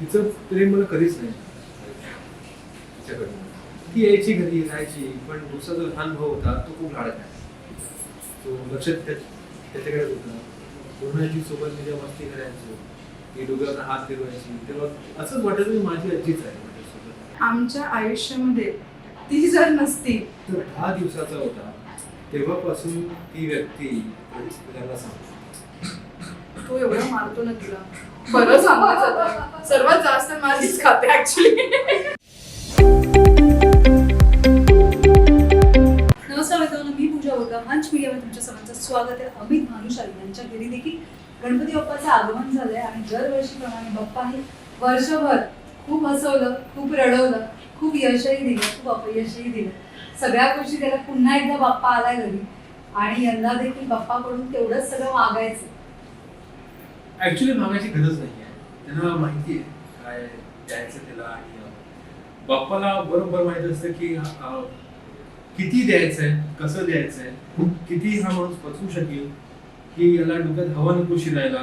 तिचं प्रेम मला कधीच नाही. तिच्याकडनं ती यायची घरी राहायची पण दुसरा जो लहान भाऊ होता तो खूप लाडका आहे. तो लक्ष त्या- त्याच्याकडे होता दोघांची सोबत मी जेव्हा मस्ती करायचो ती डोक्यावर हात फिरवायची तेव्हा असंच वाटायचं की माझी आजीच आहे माझ्यासोबत. आमच्या आयुष्यामध्ये ती जर नसती तो दहा दिवसाचा होता. तेव्हापासून ती व्यक्ती त्याला सांगतो. तो एवढा मारतो ना तुला. बरं सांगायचं आता. सर्वात जास्त माझीच खाते ऍक्च्युली नमस्कार मित्रांनो मी पूजा वर्गा मंच मीडियामध्ये तुमच्या सर्वांचं स्वागत आहे. अमित भानुशाली यांच्या घरी देखील गणपती बाप्पाचं आगमन झालंय आणि दरवर्षीप्रमाणे बाप्पाने वर्षभर खूप हसवलं खूप रडवलं खूप यशही दिलं खूप अपयशही दिलं. सगळ्या गोष्टी त्याला पुन्हा एकदा बाप्पा आलाय घरी. आणि यंदा देखील बाप्पाकडून तेवढंच सगळं मागायचं. ऍक्च्युली मागायची गरज नाही आहे त्यांना माहिती आहे काय द्यायचं त्याला आणि बाप्पाला बरोबर माहीत असतं की अं, किती द्यायचंय कसं द्यायचंय किती हा माणूस पचवू शकेल की याला डोक्यात हवा नको शिरायला.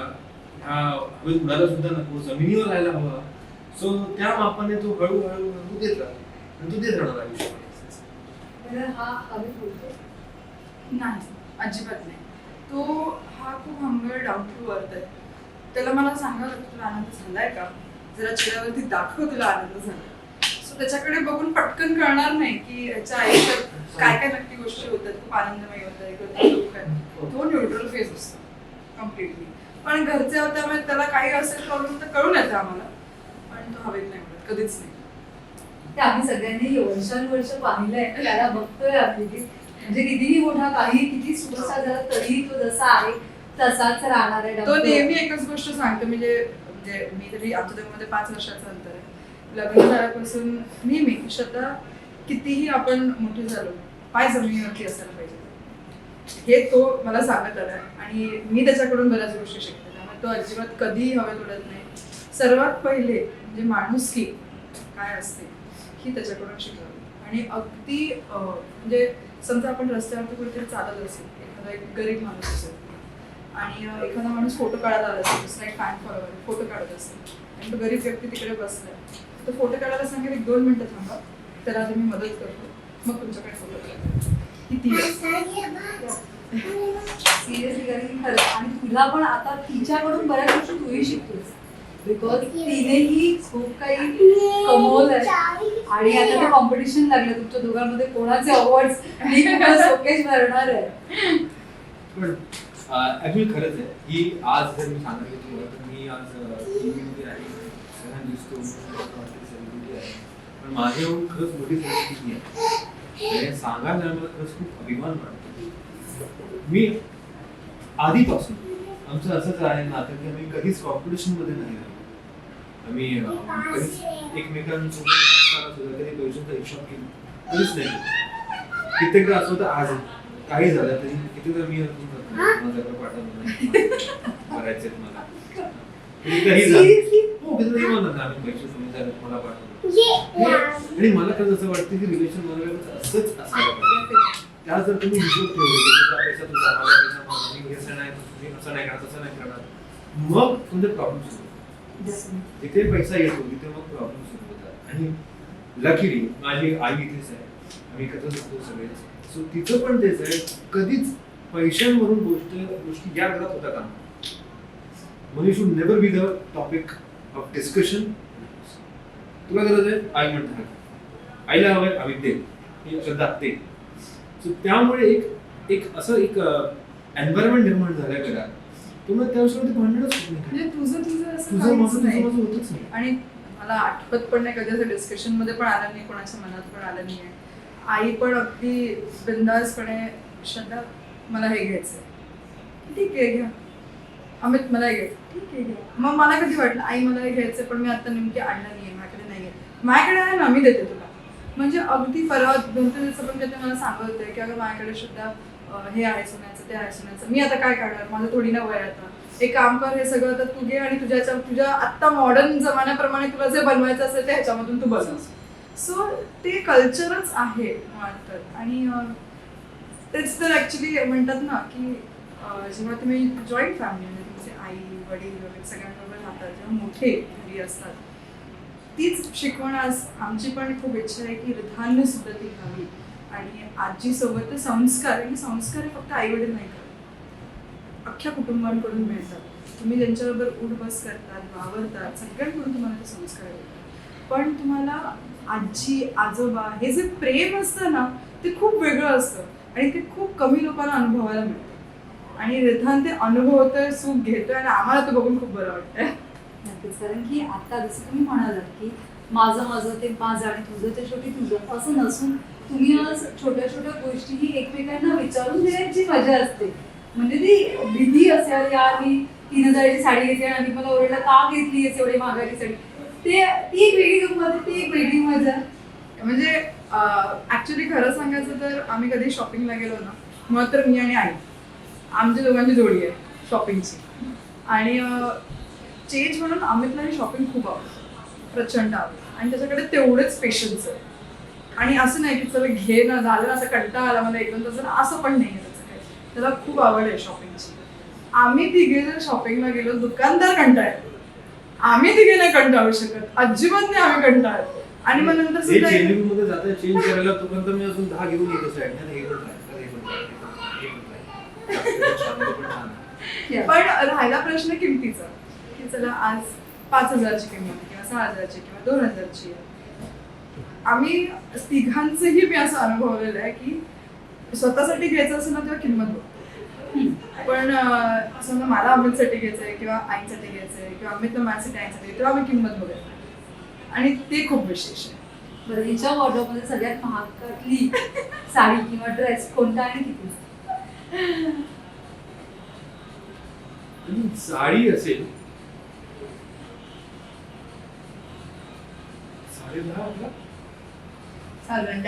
हा हवेत उडायला सुद्धा नको जमिनीवर राहायला हवा. सो त्या मापाने तो हळूहळू हळू देत राहतो आणि तो देत राहणार आयुष्यामध्ये. बरं हा हवे बोलतो नाही अजिबात नाही. तो हा खूप हंबल डॉक्टर टू अर्थ आहे. त्याला मला सांगायला लागतं तुला आनंद झालाय का? जरा चेहऱ्यावरती दाखव तुला आनंद झाला सो त्याच्याकडे बघून पटकन कळणार नाही की याच्या आयुष्यात काय काय नक्की गोष्टी होतात खूप आनंदमय होत आहे किंवा दुःख. आहे तो न्यूट्रल फेस असतो कम्प्लिटली पण घरचे होत्यामुळे त्याला काही असेल प्रॉब्लेम तर कळून येतं आम्हाला. पण तो हवेत नाही म्हणत कधीच नाही. ते आम्ही सगळ्यांनी वर्षानुवर्ष पाहिलंय त्याला बघतोय आपली म्हणजे कितीही मोठा काही किती सुरसा झाला तरीही तो जसा आहे तसाच राहणार आहे तो. नेहमी एकच गोष्ट सांगतो म्हणजे म्हणजे मी तरी आमच्या दोघांमध्ये पाच वर्षाचं अंतर आहे. लग्न झाल्यापासून नेहमी स्वतः कितीही आपण मोठे झालो पाय जमिनीवरती असायला पाहिजे. हे तो मला सांगत आलाय आणि मी त्याच्याकडून बऱ्याच गोष्टी शिकते त्यामुळे तो अजिबात कधीही हवेत उडत नाही. सर्वात पहिले म्हणजे माणुसकी काय असते ही त्याच्याकडून शिकवली आणि अगदी म्हणजे समजा आपण रस्त्यावरती कुठेतरी चालत असेल एखादा एक गरीब माणूस असेल आणि एखादा माणूस फोटो काढायला आला असेल दुसरा एक फॅन फॉलोवर फोटो काढत असेल आणि तो गरीब व्यक्ती तिकडे बसलाय तो फोटो काढायला सांगेल एक दोन मिनिटं थांबा त्याला आधी मी मदत करतो मग तुमच्याकडे फोटो काढतो. किती सिरियसली कारण खरं आणि तुला पण आता तिच्याकडून बऱ्याच गोष्टी तूही शिकतोस. बिकॉज तिनेही खूप काही कमवलंय. आणि आता ते कॉम्पिटिशन लागलं तुमच्या दोघांमध्ये कोणाचे अवॉर्ड मी शोकेश भरणार आहे. पण ऍक्च्युली खरंच आहे. ही आज जर मी सांगितलं तुम्हाला तर मी आज टीव्हीमध्ये आहे. सगळ्यांना दिसतो सेलिब्रिटी आहे. पण माझ्या येऊन खरंच मोठी सेलिब्रिटी आहे. आणि सांगायला मला खरंच खूप अभिमान वाटतो. मी आधीपासून आमचं असंच आहे नातं की आम्ही कधीच कॉम्पिटिशनमध्ये नाही राहिलो. आम्ही कधीच एकमेकांसोबत असताना सुद्धा कधी पैशांचा हिशोब केला कधीच नाही कित्येकदा असं होतं आज काही झालं तरी कितीदा मी अजून माझ्याकडे पाठवलं करायचे मला? हो आणि मला खरंच असं वाटतं की रिलेशन मला असंच असायला पाहिजे त्या जर तुम्ही हिशोब ठेवले तुझा पैसा नाही तुम्ही असं नाही करणार तसं नाही करणार मग तुमचे प्रॉब्लेम सुरू होतात. जिथे पैसा येतो तिथे मग प्रॉब्लेम सुरू होतात. आणि लकीली माझी आई इथेच आहे. आम्ही एकत्र असतो सगळेच सो तिचं पण तेच आहे. कधीच पैशांवरून गोष्ट गोष्टी या घरात होता का? Money should never be the topic of discussion तुला गरज आहे? आई म्हणतात आईला हवंय आम्ही ते हे शब्दात ते. सो त्यामुळे एक एक असं एक एन्व्हायरमेंट निर्माण झालंय घरात. त्यामुळे त्याविषयी भांडणच होत नाही. म्हणजे तुझं तुझं असं तुझं काहीच माझं तुझं नाही. माझं होतच नाही. आणि मला आठवत पण नाही कधी असं डिस्कशनमध्ये पण आलं नाही कोणाच्या मनात पण आलं नाही. आई पण अगदी बिंदासपणे श्रद्धा मला हे घ्यायचं ठीक आहे घ्या. अमित मला हे घ्यायचं ठीक आहे घ्या. मग मला कधी वाटलं आई मला हे घ्यायचं पण मी आता नेमकी आणलं आहे माझ्याकडे नाही आहे माझ्याकडे आहे ना मी देते तुला. म्हणजे अगदी परवा दोन तीन दिवस पण ते मला सांगत होते की अगं माझ्याकडे सुद्धा हे आहे सोन्याचं ते आहे सोन्याचं. मी आता काय काढणार माझं थोडी ना वय आहे आता. एक काम कर हे सगळं तर तू घे आणि तुझ्या याच्या- तुझ्या आत्ता मॉडर्न जमान्याप्रमाणे तुला जे बनवायचं असेल ते ह्याच्यामधून तू बनव. सो ते कल्चरच आहे वाटतं आणि तेच तर ऍक्च्युली म्हणतात ना की जेव्हा तुम्ही जॉईंट फॅमिली म्हणजे तुमचे आई वडील वगैरे सगळ्यांबरोबर राहतात जेव्हा मोठे घरी असतात तीच शिकवण आज आमची पण खूप इच्छा आहे की रिधानने सुद्धा ती घ्यावी आणि आजीसोबत संस्कार आणि संस्कार फक्त आई वडील नाही करत. अख्ख्या कुटुंबांकडून मिळतात. तुम्ही ज्यांच्याबरोबर उठ बस करतात वावरतात सगळ्यांकडून तुम्हाला ते संस्कार मिळतात. पण तुम्हाला आजी आजोबा हे जे प्रेम असतं ना ते खूप वेगळं असतं. आणि ते खूप कमी लोकांना अनुभवायला मिळतं. आणि रिधान ते अनुभवतोय सुख घेतोय आणि आम्हाला ते बघून खूप बरं वाटतंय. नक्कीच कारण की आता जसं तुम्ही म्हणालात की माझं माझं ते माझं आणि तुझं ते शेवटी तुझं असं नसून तुम्ही आज छोट्या छोट्या गोष्टीही एकमेकांना विचारून देण्याची मजा असते. म्हणजे ती विधी असेल यार मी तीन हजाराची साडी घेतली आणि मला ओरडला का घेतली एवढी महागाची साडी ते ती एक वेगळी गंमत ती एक वेगळी मजा. म्हणजे ऍक्च्युली खरं सांगायचं तर आम्ही कधी शॉपिंगला गेलो ना मग तर मी आणि आई आमच्या दोघांची जोडी आहे शॉपिंगची आणि चेंज म्हणून अमितला शॉपिंग खूप आवडतं प्रचंड आवडतं. आणि त्याच्याकडे तेवढेच पेशन्स आहे. आणि असं नाही की चला घे ना झालं असं कंटाळा आला मला एक दोन तास असं पण नाही आहे त्याचं काही. त्याला खूप आवड आहे शॉपिंगची आम्ही तिघे जर शॉपिंगला गेलो दुकानदार कंटाळ आम्ही तिघे नाही कंटाळू शकत. अजिबात नाही आम्ही कंटाळतो. आणि मग नंतर हे सुद्धा चेंजिंगमध्ये जाता चेंज करायला तोपर्यंत मी अजून दहा घेऊन येतो साईड हे पण हे पण try, हे पण try, हे पण try. छान, हे पण छान आहे. पण राहिला प्रश्न किमतीचा की चला आज पाच हजारची किंमत किंवा सहा हजारची किंवा दोन हजारची आहे आम्ही तिघांचंही मी असं अनुभवलेलं आहे की स्वतःसाठी घ्यायचं असेल ना तेव्हा किंमत बघतो पण अं, समजा मला अमितसाठी घ्यायचं आहे किंवा आईसाठी घ्यायचं आहे किंवा अमितला माझ्यासाठी आईसाठी तेव्हा आम्ही किंमत बघत नाही. आणि ते खूप विशेष आहे. बरं हिच्या वॉर्डरोबमध्ये सगळ्यात महागातली साडी किंवा ड्रेस कोणता आणि किती? आणि साडी असेल. साडे दहा साधारण.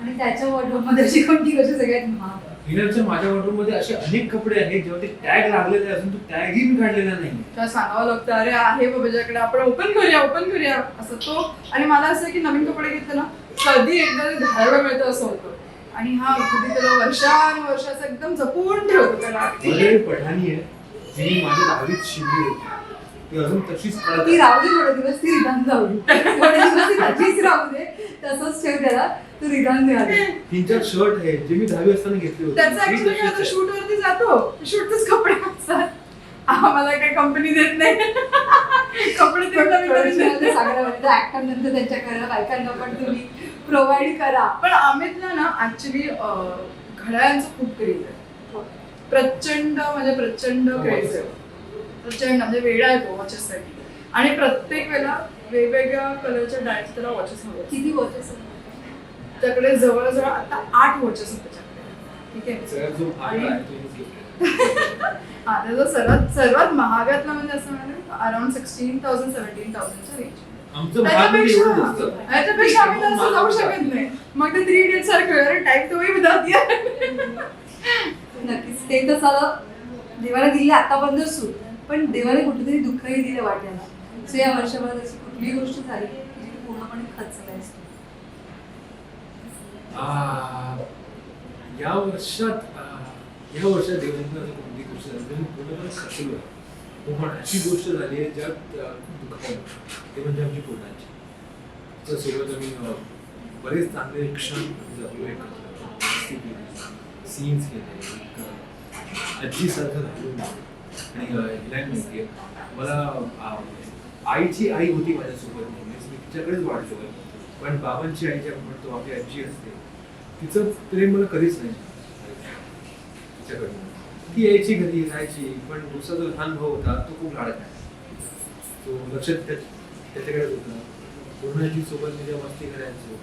आणि त्याच्या वॉर्डरोबमध्ये अशी कोणती गोष्ट सगळ्यात महाग हिनरच्या माझ्या वॉर्डरोबमध्ये असे अनेक कपडे आहेत जेव्हा ते टॅग लागलेले अजून तो टॅगही मी काढलेला नाही. तेव्हा सांगावं लागतं अरे आहे बाबाच्याकडे आपण ओपन करूया ओपन करूया. असं तो आणि मला असं की नवीन कपडे घेतले ना कधी एकदा ते घालायला मिळतं असं होतं. आणि हा कधी त्याला वर्षानुवर्षाचं एकदम जपून ठेवतो त्याला मध्ये पठाणी आहे जी मी माझ्या दहावीत शिकली होती. ती अजून तशीच ती. राहू दे थोडे दिवस ती रिटर्न जाऊ दे. थोडे दिवस ती तशीच राहू दे. तसंच ठेव त्याला. तू रिटर्न आधी. तीन चार शर्ट आहे जे मी दहावी असताना घेतले होते. त्याचं ती ऍक्च्युली आता. शूट वरती जातो. शूटच कपडे असतात. आम्हाला काही कंपनी देत नाही. कपडे देते. नंतर त्यांच्या घरात बायकांना पण तुम्ही प्रोव्हाइड करा. पण अमितला ना ऍक्च्युली घड्याळांचं खूप क्रेज आहे. प्रचंड म्हणजे प्रचंड क्रेज आहे. प्रचंड म्हणजे वेळा आहे तो वॉचेससाठी आणि प्रत्येक वेळेला वेगवेगळ्या कलरच्या डायरेक्ट त्याला वॉचेस हवे किती वॉचेस त्याच्याकडे जवळजवळ आता आठ वॉचेस आहेत त्याच्याकडे. ठीक आहे. हा त्याचा सर्वात सर्वात महागातला म्हणजे असं म्हणा अराउंड सिक्स्टीन थाउजंड सेव्हन्टीन थाउजंडच्या रेंज म्हणजे त्याच्यापेक्षा आम्ही जाऊ शकत नाही. मग ते थ्री इडियट सारखं अरे टाईप तो विदाउट नक्कीच. ते तर सारं देवाला दिले आतापर्यंत सूट पण देवाने कुठेतरी दुःखही दिलं वाट्याला सो या वर्षभरात अशी कुठली गोष्ट झाली जी पूर्णपणे खचलाय या वर्षात या वर्षात देवेंद्र कोणती गोष्ट झाली. मी पूर्णपणे खचलो आहे पण अशी गोष्ट झाली आहे ज्यात खूप दुःख ते म्हणजे आमची पोटाची तर सुरुवात आम्ही बरेच चांगले क्षण जगलो एकत्र. सीन्स केले आजी सारखं आजीसारखं आणि हिला माहिती आहे मला आईची आई होती माझ्यासोबत नेहमीच म्हणजे मी तिच्याकडेच वाढतो पण बाबांची आई ज्या म्हणतो आपली आजी असते तिचं प्रेम मला कधीच नाही. तिच्याकडनं. ती यायची घरी राहायची पण दुसरा जो लहान भाऊ होता तो खूप लाडका आहे. तो लक्ष त्या- त्याच्याकडेच होता. पूर्णाजी सोबत मी जेव्हा मस्ती करायचो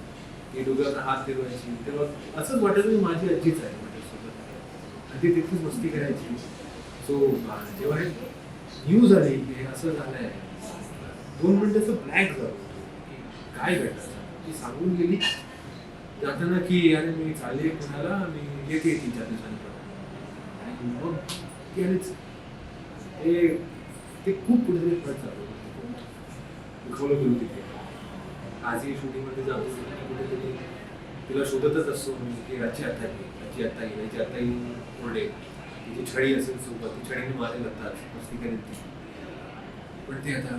ती डोक्यावर हात फिरवायची. तेव्हा असंच वाटायचं की माझी आजीच आहे माझ्यासोबत आणि ती तिथेच मस्ती करायची. सो जेव्हा हे न्यूज आली की हे असं झालंय. दोन मिनिटाचं ब्लॅक झालं काय घडलं ती सांगून गेली जाताना की अरे मी चालले पुण्याला मी येते तीन चार दिवसांनी आणि मग ती आलीच ते ते खूप कुठेतरी फरक चालू दुखवलं गेलो तिथे. आजही शूटिंगमध्ये जातो कुठेतरी तिला शोधतच असतो मी की आजी आता येईल आजी आता येईल याची आता येईल ओरडे तिची छडी असेल सोबत ती छडीने मारेल जातात मस्ती करेल ती पण ते आता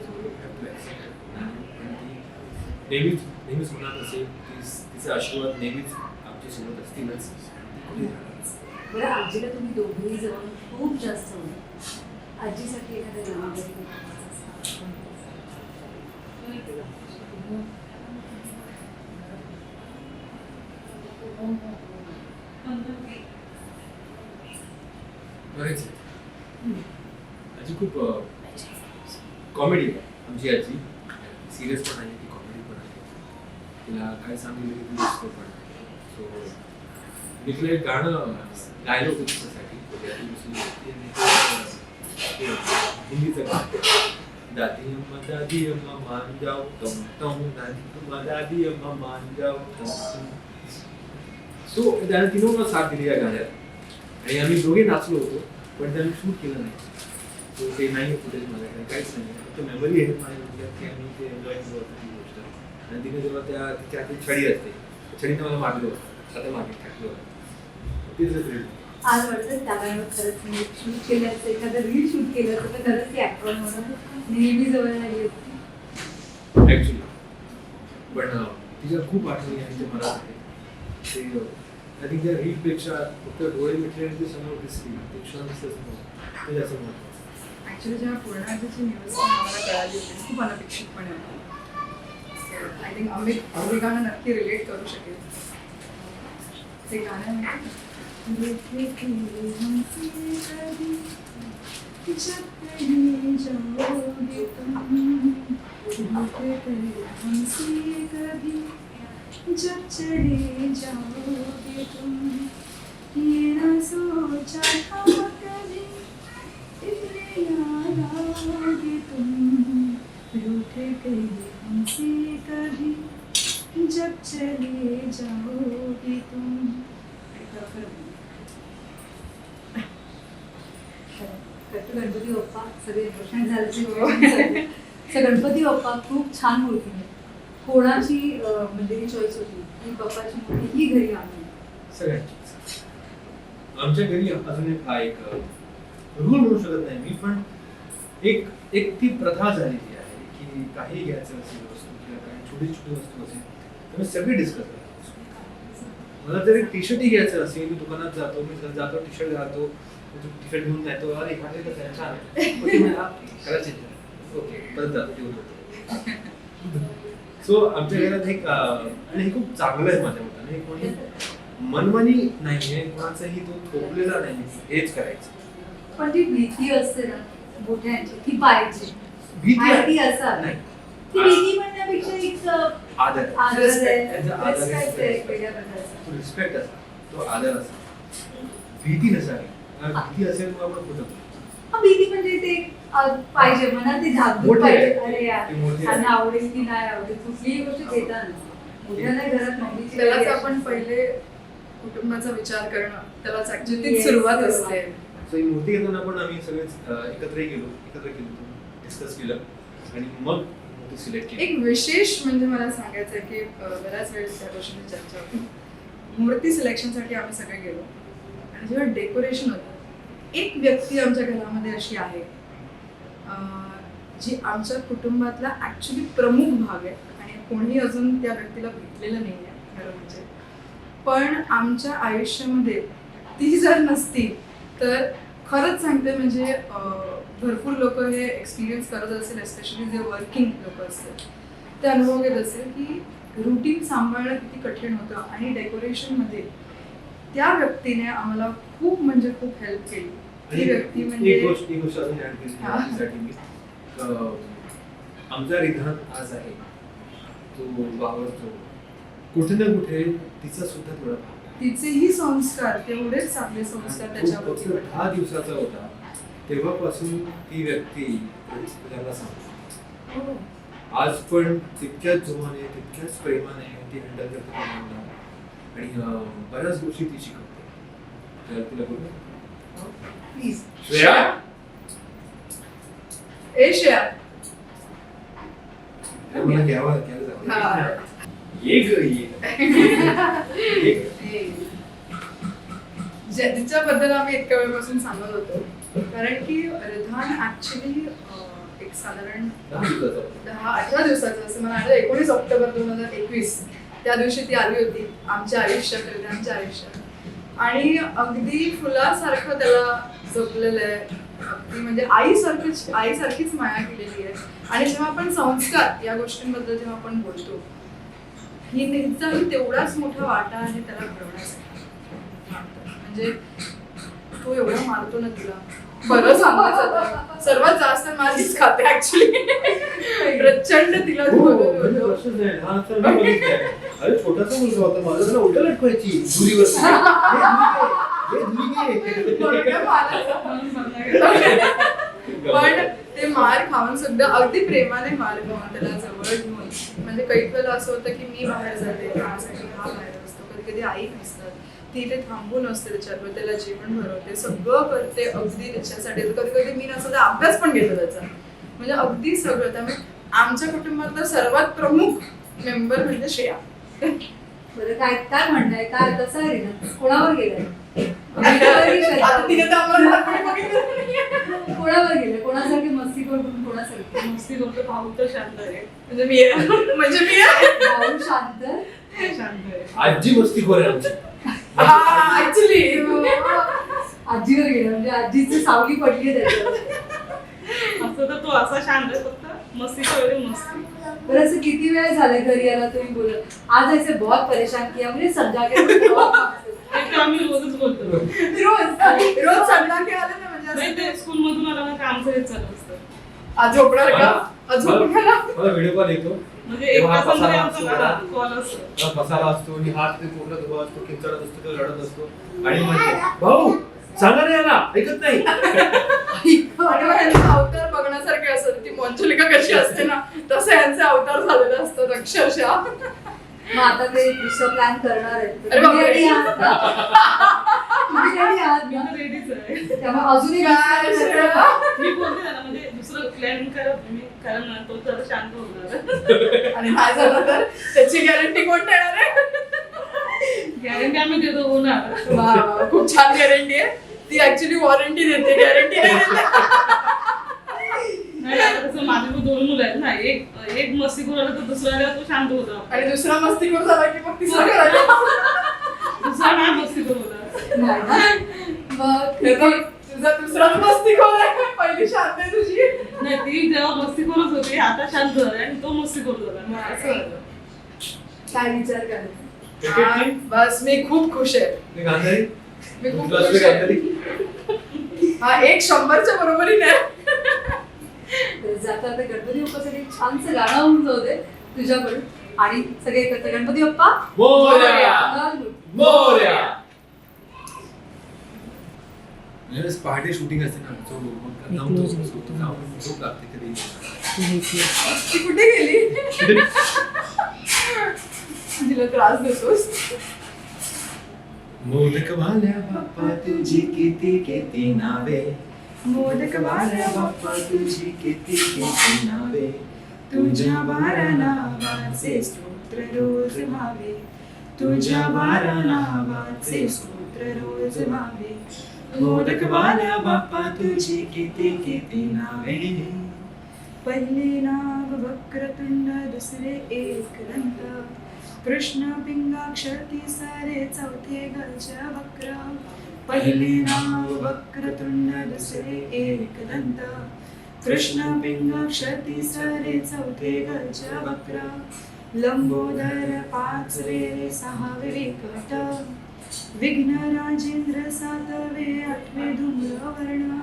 So we have to accept it. आणि ती नेहमीच नेहमीच मनात असेल तीच तिचे आशीर्वाद नेहमीच आमच्यासोबत असतीलच ती कुठेही राहणारच. बरं आजीला तुम्ही दोघेही जवळ खूप जास्त होता आजीसाठी एखाद्या गावामध्ये बरेच आहेत. आजी खूप कॉमेडी आहे आमची आजी सिरियस पण आहे ती कॉमेडी पण आहे तिला काय सांगितलं की ती दिसतो पण सो मी गाणं गायलं होतं तिच्यासाठी त्या दिवशी ते मी हिंदीचं गाणं. दादी अम्मा दादी अम्मा मान जाओ तुम तुम दादी अम्मा दादी अम्मा मान जाओ तुम तुम सो त्याने तिनं मला साथ दिली या गाण्यात. आणि आम्ही दोघे नाचलो होतो पण त्याने शूट केलं नाही. तो ते नाही फुटेज माझ्याकडे काहीच नाही फक्त मेमरी आहे माझ्या डोक्यात की आम्ही ते एन्जॉय करतो होतं गोष्ट. आणि तिने जेव्हा त्या तिच्या हाती छडी असते त्या मला मारलं होतं. स्वतः मागे टाकलं होतं. आज वाटतं त्या गाण्यावर खरंच मी शूट केलं असतं. एखादं रील शूट केलं असतं तर खरंच ती ऍक्टर म्हणून नेहमी जवळ राहिली होती. पण अं, तिच्या खूप आठवणी आहेत ते मला आहे. ते अं, आय थिंक त्या रीलपेक्षा फक्त डोळे मिटले आणि ते समोर दिसली. ते क्षण दिसते समोर. ते जास्त महत्त्वाचं ऍक्च्युली जेव्हा पूर्णाची न्यूज मला कळाली होती खूप अनपेक्षितपणे होती. आय थिंक अमित गाणं नक्की रिलेट करू शकेल. ते गाणं माहिती का? कभी, जब कहीं जाओगे तुम कभी, जब चले जाओगे तुम ये सोचा था कभी इतने याद आओगे तुम रूठ गए हमसे कभी जब चले जाओगे तुम गणपती बाप्पा सगळे रोशन झाले तर गणपती बाप्पा खूप छान मूर्ती आहे. कोणाची म्हणजे चॉईस होती? की बाप्पाची मूर्ती ही घरी आणली सगळ्यांचीच आमच्या घरी अजून एक हा एक रूल म्हणू शकत नाही मी पण एक एक ती प्रथा झालेली आहे की काही घ्यायचं असेल वस्तू किंवा काही छोटी छोटी वस्तू असेल तर मी सगळी डिस्कस करतो. मला जर एक टी शर्टही घ्यायचं असेल मी दुकानात जातो मी जातो टी शर्ट घालतो शर्ट घेऊन जातो अरे हा छान करायचे ओके परत जातो घेऊन जातो सो आमच्या घरात एक आणि हे खूप चांगलं आहे माझ्या मताने. हे कोणी मनमानी नाहीये कोणाचाही तो थोपलेला नाही हेच करायचं. पण ती भीती असते ना मोठ्यांची ती पाहिजे. भीती. असा नाही. ती भीती म्हणण्यापेक्षा एक आदर. आदर रिस्पेक्ट असा तो आदर असा भीती नसावी. भीती असेल मग आपण कुठं हा, भीती म्हणजे ते पाहिजे मनात ते धाकधूक. पाहिजे. अरे यार. त्यांना आवडेल की नाही आवडेल कुठलीही गोष्ट घेताना मोठ्याला घरात मम्मीची त्यालाच वेगळी आपण असते. पहिले कुटुंबाचा विचार करणं त्यालाच सुरुवात. असते. सो ही मूर्ती घेताना पण आम्ही सगळेच एकत्रही गेलो एकत्र केलो डिस्कस केलं. आणि मग मूर्ती सिलेक्ट केली. एक विशेष म्हणजे मला सांगायचं आहे की बऱ्याच वेळेस त्या गोष्टीची चर्चा होती. मूर्ती सिलेक्शनसाठी आम्ही सगळे गेलो. जेव्हा डेकोरेशन होतं. एक व्यक्ती आमच्या घरामध्ये अशी आहे जी आमच्या कुटुंबातला ॲक्च्युली प्रमुख भाग आहे. आणि कोणी अजून त्या व्यक्तीला भेटलेलं नाही आहे खरं म्हणजे. पण आमच्या आयुष्यामध्ये ती जर नसती तर खरंच सांगते म्हणजे भरपूर लोक हे एक्सपिरियन्स करत असेल एस्पेशली जे वर्किंग लोक असतील ते अनुभव घेत असेल की रुटीन सांभाळणं किती कठीण होतं आणि डेकोरेशनमध्ये त्या व्यक्तीने आम्हाला खूप म्हणजे खूप हेल्प केली ती व्यक्ती म्हणजे गोष्ट एक गोष्ट अजून ऍड केली. त्यासाठी मी अं, आमचा रिधान आज आहे तो वावरतो कुठे ना कुठे तिचा सुद्धा थोडा. तिचेही संस्कार तेवढेच चांगले संस्कार त्याच्यावरती. दहा दिवसाचा होता तेव्हापासून ती व्यक्ती त्याला सांगतो हो. आज पण तितक्याच जोमाने तितक्याच प्रेमाने ती हँडल करते. आणि बऱ्याच गोष्टी ती शिकवते. तर तिला बोलू प्लीज श्रेया? ए श्रेया. मला घ्यावं घ्यायला ये ग ये. ये ग. ज्या- जिच्याबद्दल आम्ही इतक्या वेळपासून सांगत होतो. कारण की रिधान ऍक्च्युली एक साधारण दहा दिवसाचा होता. दहा अठरा दिवसाचं असं मला एकोणीस ऑक्टोबर दोन हजार एकवीस. त्या दिवशी ती आली होती आमच्या आयुष्यात आमच्या आयुष्यात. आणि अगदी फुलासारखं त्याला जपलेलं आहे. अगदी म्हणजे आईसारखीच आईसारखीच माया केलेली आहे. आणि जेव्हा आपण संस्कार या गोष्टींबद्दल जेव्हा आपण बोलतो ही निचाही तेवढाच मोठा वाटा आहे त्याला घडवण्यासाठी. म्हणजे तो एवढा मारतो ना तुला. बरं सांगायचं आता. सर्वात जास्त मार हीच खाते ऍक्च्युली प्रचंड तिला तर. अरे छोटासा मुलगा होता माझा उलट लटकवायची. पण ते मार खाऊन सुद्धा अगदी प्रेमाने मार खाऊन त्याला जवळ घेऊन. म्हणजे काही वेळेला असं होतं की मी बाहेर जाते हा बाहेर असतो. कधी कधी आई नसतात. ती इथे थांबून असते त्याच्यावर त्याला जेवण भरवते सगळं करते अगदी त्याच्यासाठी. कधी कधी मी नसतं तर अभ्यास पण घेतो त्याचा. म्हणजे अगदी सगळं. त्यामुळे आमच्या कुटुंबातला सर्वात प्रमुख मेंबर म्हणजे श्रेया. बरं काय काय म्हणताय? काय कसं आहे रीना कोणावर गेलाय. कोणावर गेले कोणासारखी मस्ती करून कोणासारखी? मस्ती करतो भाऊ तर शांत आहे. म्हणजे मी आहे. म्हणजे मी आहे. भाऊ शांत? शांत आहे. आजी मस्ती खोर actually. आजीवर गेलं म्हणजे आजीची सावली पडली असं तर तो असा शांत आहे फक्त. मस्तीच्या वेळी मस्ती. बरं असं किती वेळ झालं घरी यायला तुम्ही बोलत? आज ऐसे बहुत परेशान किया मुझे समजा के बहुत ते तर आम्ही रोजच बोलतो. रोज? रोज संध्याकाळी आले ना म्हणजे नाही ते स्कूल मधून आला ना आमचं हेच चालू असतं. आज झोपणार का? आज झोपणार का? व्हिडिओ कॉल येतो. म्हणजे असतो. असतो बसायला असतो आणि हात ते पूर्ण धुवा असतो किंचाळत असतो तो रडत असतो आणि म्हणते भाऊ सांगा ना याला ऐकत नाही यांचे अवतार बघण्यासारखे असतात ती मंजुलिका कशी असते ना तसे यांचे अवतार झालेले असतात अक्षरशः मग आता ते दुसरं प्लॅन करणार आहात ना? तुम्ही ready आहात मी ना? तर रेडीच आहे त्यामुळे अजून एक काय दुसरं श्रेया? करायचं. मी बोलते त्याला म्हणजे दुसरं प्लॅन करा तुम्ही कारण ना तो जरा शांत होणार आणि झालं तर त्याची गॅरंटी कोण देणार आहे? गॅरंटी आम्ही देतो होणार. खूप छान गॅरंटी आहे. ती ऍक्च्युली वॉरंटी देते गॅरंटी नाही देते. माझे दोन मुलं आहेत ना एक एक मस्ती करू आला तर दुसरा तो शांत होता आणि दुसरा मस्ती करून झाला की मग तिसरा करायला दुसरा नाही मस्ती करू होता? मग तुझा दुसराच मस्ती खोर आहे पहिली शांत आहे तुझी. नाही ती जेव्हा मस्ती करत होती आता शांत झाला आणि तो मस्ती करत होता. असं. झालं. काय विचार हा, टीम बस मी खूप खुश आहे. गांधारी? मी खूप खुश आहे. गांधारी? हा एक शंभरच्या बरोबरीने. आहे. तर जाता आता गणपती बाप्पासाठी एक छानसं गाणं होऊन जाऊ दे तुझ्याकडून. आणि सगळे एकत्र गणपती बाप्पा. मोरया! ज्यावेळेस पहाटे शूटिंग असते ना so मग जाऊन तो- तो- जाऊन झोप लागते कधी. ती कुठे गेली? तिला त्रास देतोस. मोदक वाल्या बाप्पा तुझी किती किती नावे? मोदक वाल्या बाप्पा तुझी किती किती नावे? तुझ्या बारा नावाचे स्तोत्र रोज व्हावे. तुझ्या बारा नावाचे स्तोत्र रोज व्हावे. मोदक वाल्या बाप्पा तुझी किती किती नावे? पहिले नाव वक्रतुंड दुसरे एक दंत कृष्ण पिंगाक्षर तिसरे चौथे गज वक्र. पहिले नाव वक्रतुंड दुसरे एक दंत कृष्ण पिंगाक्षर तिसरे चौथे गज वक्र. लंबोदर पाच रे सहावे कट. विघ्न राजेंद्र सातवे आठवे धूम्रवर्ण।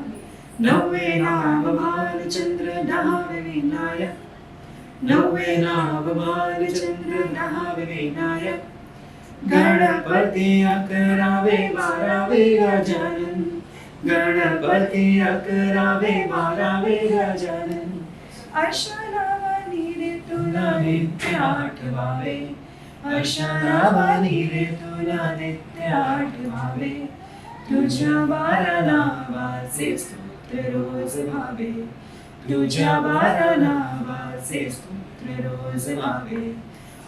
नववे नाव बालचंद्र दहावे विनायक। नववे नाव बालचंद्र दहावे विनायक। गणपती अकरावे बारावे गजानन गणपती अकरावे बारावे गजानन अशा नावानी रे तुला नित्य आठवावे। अशा नावानी रे तुला नित्य आठवावे तुझ्या बारा नावाचे स्तोत्र रोज व्हावे तुझ्या बारा नावाचे स्तोत्र रोज व्हावे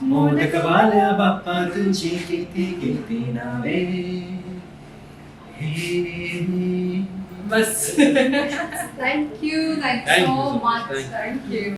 मोदक वाल्या बाप्पा तुझी किती किती नावे हे बस thank you thank you Thank you so so much. Thank